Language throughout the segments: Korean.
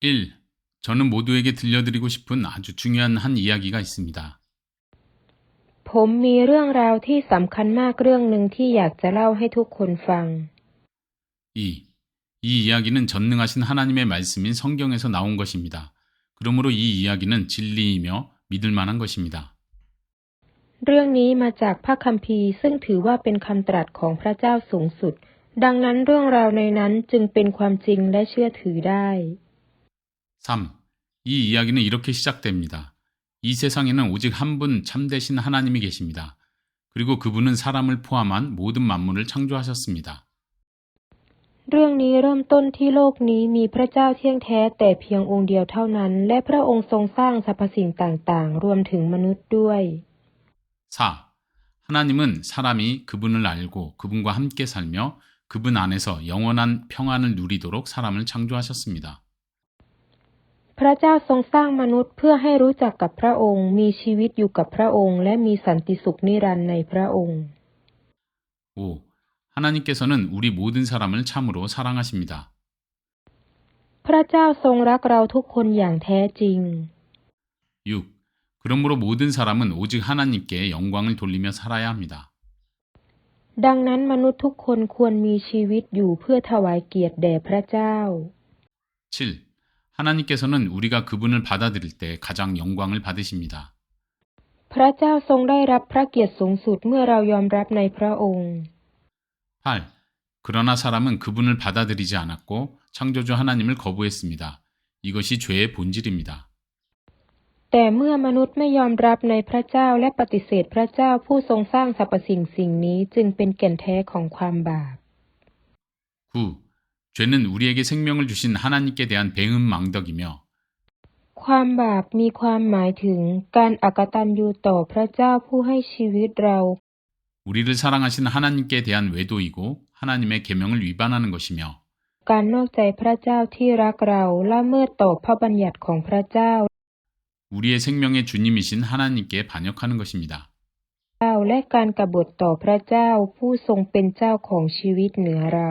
1. 저는 모두에게 들려드리고 싶은 아주 중요한 한 이야기가 있습니다. ผมมีเรื่องราวที่สำคัญมากเรื่องหนึ่งที่อยากจะเล่าให้ทุกคนฟัง 2. 이 이야기는 전능하신 하나님의 말씀인 성경에서 나온 것입니다. 그러므로 이 이야기는 진리이며 믿을 만한 것입니다. เรื่องนี้มาจากพระคัมภีร์ซึ่งถือว่าเป็นคำตรัสของพระเจ้าสูงสุด ดังนั้นเรื่องราวในนั้นจึงเป็นความจริงและเชื่อถือได้ 3. 이 이야기는 이렇게 시작됩니다. 이 세상에는 오직 한 분 참되신 하나님이 계십니다. 그리고 그분은 사람을 포함한 모든 만물을 창조하셨습니다. เรื่องนี้เริ่มต้นที่โลกนี้มีพระเจ้าเที่ยงแท้แต่เพียงองค์เดียวเท่านั้น และพระองค์ทรงสร้างสรรพสิ่งต่างๆ รวมถึงมนุษย์ด้วย 4. 하나님은 사람이 그분을 알고 그분과 함께 살며 그분 안에서 영원한 평안을 누리도록 사람을 창조하셨습니다. พระเจ้าทรงสร้างมนุษย์เพื่อให้รู้จักกับพระองค์ มีชีวิตอยู่กับพระองค์ และมีสันติสุขนิรันดร์ในพระองค์ 5. 하나님께서는 우리 모든 사람을 참으로 사랑하십니다. พระเจ้าทรงรักเราทุกคนอย่างแท้จริง 6. 그러므로 모든 사람은 오직 하나님께 영광을 돌리며 살아야 합니다. ดังนั้นมนุษย์ทุกคนควรมีชีวิตอยู่เพื่อถวายเกียรติแด่พระเจ้า 7. 하나님께서는 우리가 그분을 받아들일 때 가장 영광을 받으십니다. พระเจ้าทรงได้รับพระเกียรติสูงสุดเมื่อเรายอมรับในพระองค์ 8. 그러나 사람은 그분을 받아들이지 않았고 창조주 하나님을 거부했습니다. 이것이 죄의 본질입니다. แต่เมื่อมนุษย์ไม่ยอมรับในพระเจ้าและปฏิเสธพระเจ้าผู้ทรงสร้างสรรพสิ่งสิ่งนี้จึงเป็นแก่นแท้ของความบาป 9. 죄는 우리에게 생명을 주신 하나님께 대한 배은망덕이며 ความบาปมีความหมายถึงการอกตัญญูต่อพระเจ้าผู้ให้ชีวิตเรา 우리를 사랑하신 하나님께 대한 외도이고 하나님의 계명을 위반하는 것이며 การนอกใจพระเจ้าที่รักเราละเมิดต่อพระบัญญัติของพระเจ้า 우리의 생명의 주님이신 하나님께 반역하는 것입니다. และการกบฏต่อพระเจ้าผู้ทรงเป็นเจ้าของชีวิตเหนือเรา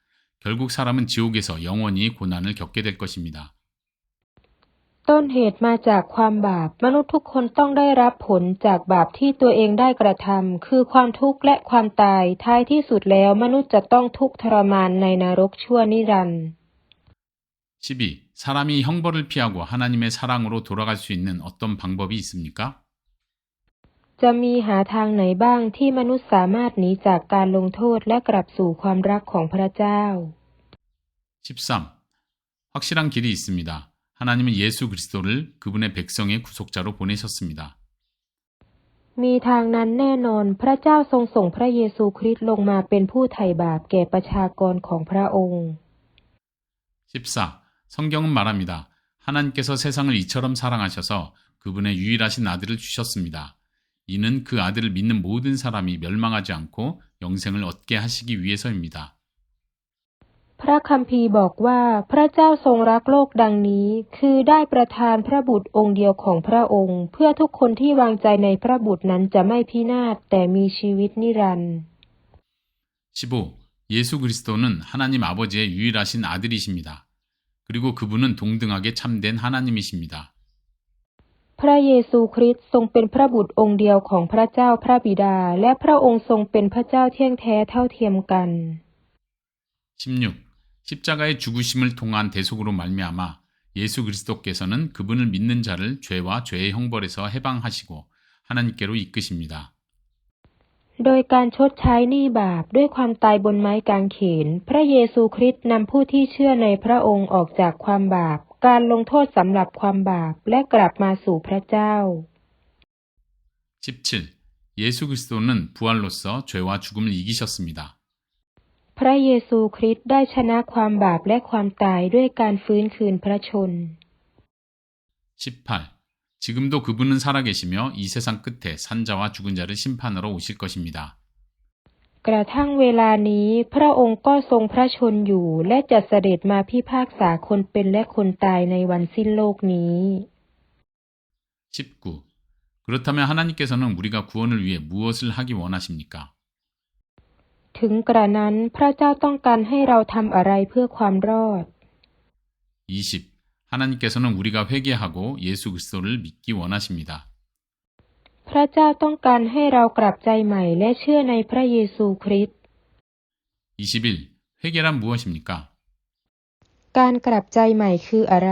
결국 사람은 지옥에서 영원히 고난을 겪게 될 것입니다. ต้นเหตุมาจากความบาป มนุษย์ทุกคนต้องได้รับผลจากบาปที่ตัวเองได้กระทำคือความทุกข์และความตาย ท้ายที่สุดแล้วมนุษย์จะต้องทุกข์ทรมานในนรกชั่วนิรันดร์ 12. 사람이 형벌을 피하고 하나님의 사랑으로 돌아갈 수 있는 어떤 방법이 있습니까? จะมีหาทางไหนบ้างที่มนุษย์สามารถหนีจากการลงโทษและกลับสู่ความรักของพระเจ้า 13. 확실한 길이 있습니다. 하나님은 예수 그리스도를 그분의 백성의 구속자로 보내셨습니다. มีทางนั้นแน่นอน พระเจ้าทรงส่งพระเยซูคริสต์ลงมาเป็นผู้ไถ่บาปแก่ประชากรของพระองค์ 14. 성경은 말합니다. 하나님께서 세상을 이처럼 사랑하셔서 그분의 유일하신 아들을 주셨습니다. 이는 그 아들을 믿는 모든 사람이 멸망하지 않고 영생을 얻게 하시기 위해서입니다. พระคัมภีร์บอกว่า พระเจ้าทรงรักโลกดังนี้ คือได้ประทานพระบุตรองค์เดียวของพระองค์ เพื่อทุกคนที่วางใจในพระบุตรนั้นจะไม่พินาศแต่มีชีวิตนิรันดร์ 15. 예수 그리스도는 하나님 아버지의 유일하신 아들이십니다. 그리고 그분은 동등하게 참된 하나님이십니다. พระเยซูคริสต์ทรงเป็นพระบุตรองค์เดียวของพระเจ้าพระบิดา และพระองค์ทรงเป็นพระเจ้าเที่ยงแท้เท่าเทียมกัน 16. 십자가의 죽으심을 통한 대속으로 말미암아 예수 그리스도께서는 그분을 믿는 자를 죄와 죄의 형벌에서 해방하시고 하나님께로 이끄십니다. โดยการชดใช้หนี้บาปด้วยความตายบนไม้กางเขน พระเยซูคริสต์นำผู้ที่เชื่อในพระองค์ออกจากความบาป การลงโทษสำหรับความบาป และกลับมาสู่พระเจ้า 17. 예수 그리스도는 부활로서 죄와 죽음을 이기셨습니다. พระเยซูคริสต์ได้ชนะความบาปและความตายด้วยการฟื้นคืนพระชน 18. 지금도 그분은 살아계시며 이 세상 끝에 산자와 죽은 자를 심판하러 오실 것입니다. กระทั่งเวลานี้ พระองค์ก็ทรงพระชนอยู่ และจะเสด็จมาพิพากษาคนเป็นและคนตายในวันสิ้นโลกนี้ 19. 그렇다면 하나님께서는 우리가 구원을 위해 무엇을 하기 원하십니까? ถึงกระนั้นพระเจ้าต้องการให้เราทำอะไรเพื่อความรอด 20. 하나님께서는 우리가 회개하고 예수 그리스도를 믿기 원하십니다. พระเจ้าต้องการให้เรากลับใจใหม่และเชื่อในพระเยซูคริสต์ 21. 회개란 무엇입니까? การกลับใจใหม่คืออะไร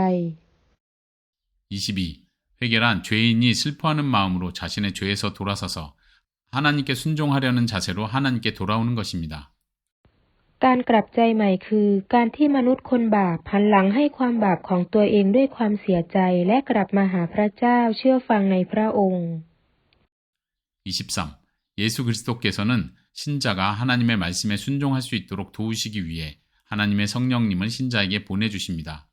22. 회개란 죄인이 슬퍼하는 마음으로 자신의 죄에서 돌아서서 하나님께 순종하려는 자세로 하나님께 돌아오는 것입니다. การกลับใจใหม่คือ การที่มนุษย์คนบาปหันหลังให้ความบาปของตัวเองด้วยความเสียใจและกลับมาหาพระเจ้าเชื่อฟังในพระองค์ 23. 예수 그리스도께서는 신자가 하나님의 말씀에 순종할 수 있도록 도우시기 위해 하나님의 성령님을 신자에게 보내주십니다.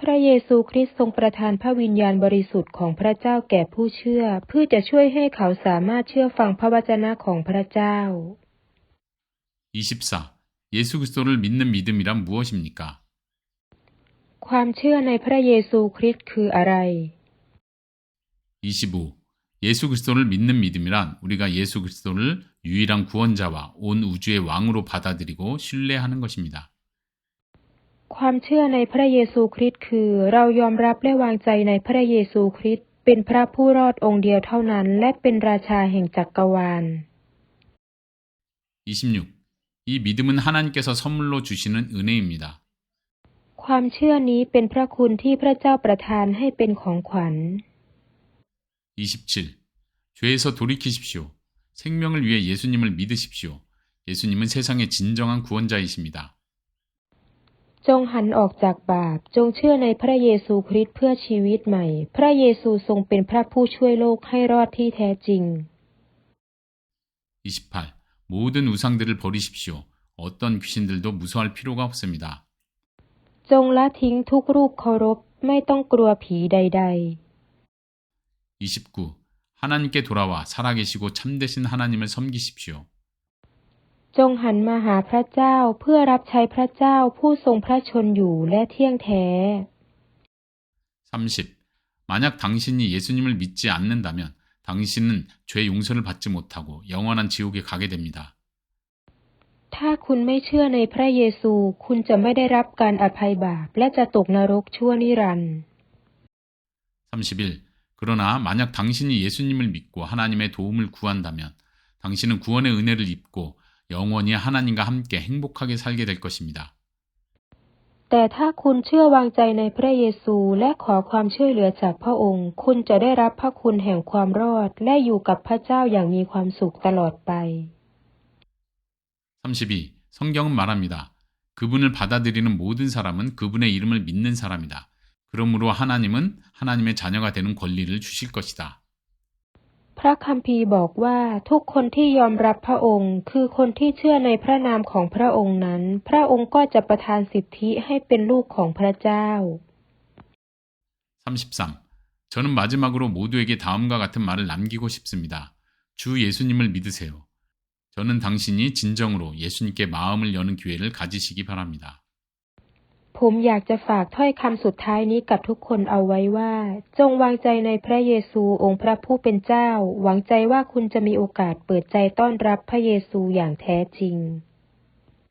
พระเยซูคริสต์ทรงประทานพระวิญญาณบริสุทธิ์ของพระเจ้าแก่ผู้เชื่อ เพื่อจะช่วยให้เขาสามารถเชื่อฟังพระวจนะของพระเจ้า 24. 예수 그리스도를 믿는 믿음이란 무엇입니까? ความเชื่อในพระเยซูคริสต์คืออะไร 25. 예수 그리스도를 믿는 믿음이란 우리가 예수 그리스도를 유일한 구원자와 온 우주의 왕으로 받아들이고 신뢰하는 것입니다. ความเชื่อในพระเยซูคริสต์คือ เรายอมรับและวางใจในพระเยซูคริสต์เป็นพระผู้รอดองค์เดียวเท่านั้น และเป็นราชาแห่งจักรวาล 26. 이 믿음은 하나님께서 선물로 주시는 은혜입니다. ความเชื่อนี้เป็นพระคุณที่พระเจ้าประทานให้เป็นของขวัญ 27. 죄에서 돌이키십시오. 생명을 위해 예수님을 믿으십시오. 예수님은 세상의 진정한 구원자이십니다. จงหันออกจากบาป จงเชื่อในพระเยซูคริสต์เพื่อชีวิตใหม่ พระเยซูทรงเป็นพระผู้ช่วยโลกให้รอดที่แท้จริง 28. 모든 우상들을 버리십시오. 어떤 귀신들도 무서워할 필요가 없습니다. จงละทิ้งทุกรูปเคารพไม่ต้องกลัวผีใด 29. 하나님께 돌아와 살아계시고 참되신 하나님을 섬기십시오. ๆ จงหันมาหาพระเจ้าเพื่อรับใช้พระเจ้าผู้ทรงพระชนอยู่และเที่ยงแท้ 30. 만약 당신이 예수님을 믿지 않는다면 당신은 죄 용서를 받지 못하고 영원한 지옥에 가게 됩니다. ถ้าคุณไม่เชื่อในพระเยซู คุณจะไม่ได้รับการอภัยบาป และจะตกนรกชั่วนิรันดร์ 31. 그러나 만약 당신이 예수님을 믿고 하나님의 도움을 구한다면 당신은 구원의 은혜를 입고 영원히 하나님과 함께 행복하게 살게 될 것입니다. แต่ถ้าคุณเชื่อวางใจในพระเยซูและขอความช่วยเหลือจากพระองค์ คุณจะได้รับพระคุณแห่งความรอด และอยู่กับพระเจ้าอย่างมีความสุขตลอดไป 32. 성경은 말합니다. 그분을 받아들이는 모든 사람은 그분의 이름을 믿는 사람이다. 그러므로 하나님은 하나님의 자녀가 되는 권리를 주실 것이다. พระคัมภีร์บอกว่าทุกคนที่ยอมรับพระองค์ คือคนที่เชื่อในพระนามของพระองค์นั้น พระองค์ก็จะประทานสิทธิให้เป็นลูกของพระเจ้า 33. 저는 마지막으로 모두에게 다음과 같은 말을 남기고 싶습니다. 주 예수님을 믿으세요. 저는 당신이 진정으로 예수님께 마음을 여는 기회를 가지시기 바랍니다. ผมอยากจะฝากถ้อยคำสุดท้ายนี้กับทุกคนเอาไว้ว่า จงวางใจในพระเยซูองค์พระผู้เป็นเจ้า หวังใจว่าคุณจะมีโอกาสเปิดใจต้อนรับพระเยซูอย่างแท้จริง